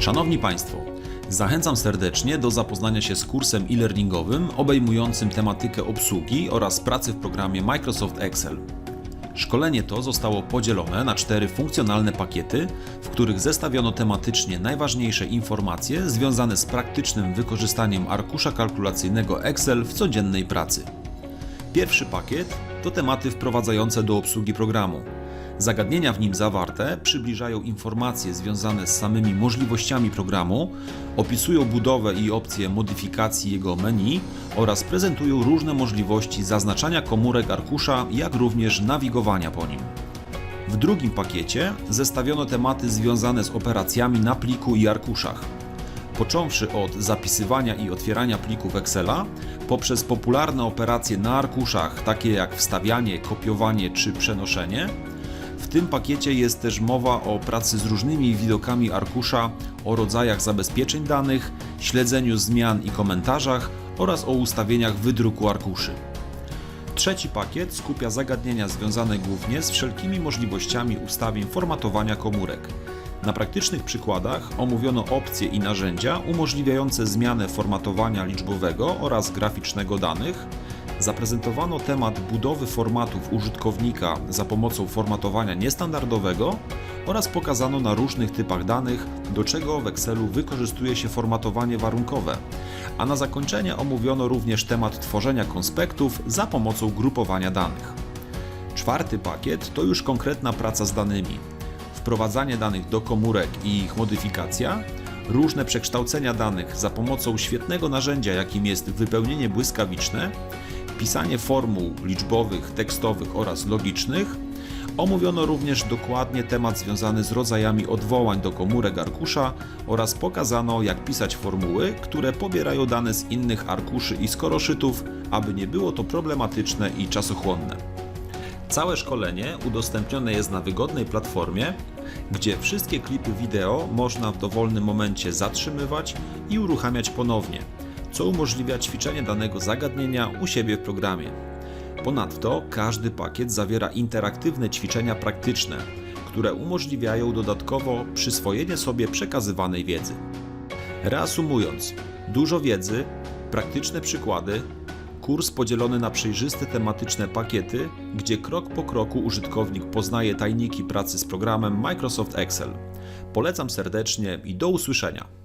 Szanowni Państwo, zachęcam serdecznie do zapoznania się z kursem e-learningowym obejmującym tematykę obsługi oraz pracy w programie Microsoft Excel. Szkolenie to zostało podzielone na cztery funkcjonalne pakiety, w których zestawiono tematycznie najważniejsze informacje związane z praktycznym wykorzystaniem arkusza kalkulacyjnego Excel w codziennej pracy. Pierwszy pakiet to tematy wprowadzające do obsługi programu. Zagadnienia w nim zawarte przybliżają informacje związane z samymi możliwościami programu, opisują budowę i opcje modyfikacji jego menu oraz prezentują różne możliwości zaznaczania komórek arkusza, jak również nawigowania po nim. W drugim pakiecie zestawiono tematy związane z operacjami na pliku i arkuszach. Począwszy od zapisywania i otwierania plików Excela, poprzez popularne operacje na arkuszach, takie jak wstawianie, kopiowanie czy przenoszenie, w tym pakiecie jest też mowa o pracy z różnymi widokami arkusza, o rodzajach zabezpieczeń danych, śledzeniu zmian i komentarzach oraz o ustawieniach wydruku arkuszy. Trzeci pakiet skupia zagadnienia związane głównie z wszelkimi możliwościami ustawień formatowania komórek. Na praktycznych przykładach omówiono opcje i narzędzia umożliwiające zmianę formatowania liczbowego oraz graficznego danych. Zaprezentowano temat budowy formatów użytkownika za pomocą formatowania niestandardowego oraz pokazano na różnych typach danych, do czego w Excelu wykorzystuje się formatowanie warunkowe. A na zakończenie omówiono również temat tworzenia konspektów za pomocą grupowania danych. Czwarty pakiet to już konkretna praca z danymi. Wprowadzanie danych do komórek i ich modyfikacja, różne przekształcenia danych za pomocą świetnego narzędzia, jakim jest wypełnienie błyskawiczne, pisanie formuł liczbowych, tekstowych oraz logicznych. Omówiono również dokładnie temat związany z rodzajami odwołań do komórek arkusza oraz pokazano, jak pisać formuły, które pobierają dane z innych arkuszy i skoroszytów, aby nie było to problematyczne i czasochłonne. Całe szkolenie udostępnione jest na wygodnej platformie, gdzie wszystkie klipy wideo można w dowolnym momencie zatrzymywać i uruchamiać ponownie, co umożliwia ćwiczenie danego zagadnienia u siebie w programie. Ponadto każdy pakiet zawiera interaktywne ćwiczenia praktyczne, które umożliwiają dodatkowo przyswojenie sobie przekazywanej wiedzy. Reasumując, dużo wiedzy, praktyczne przykłady, kurs podzielony na przejrzyste tematyczne pakiety, gdzie krok po kroku użytkownik poznaje tajniki pracy z programem Microsoft Excel. Polecam serdecznie i do usłyszenia.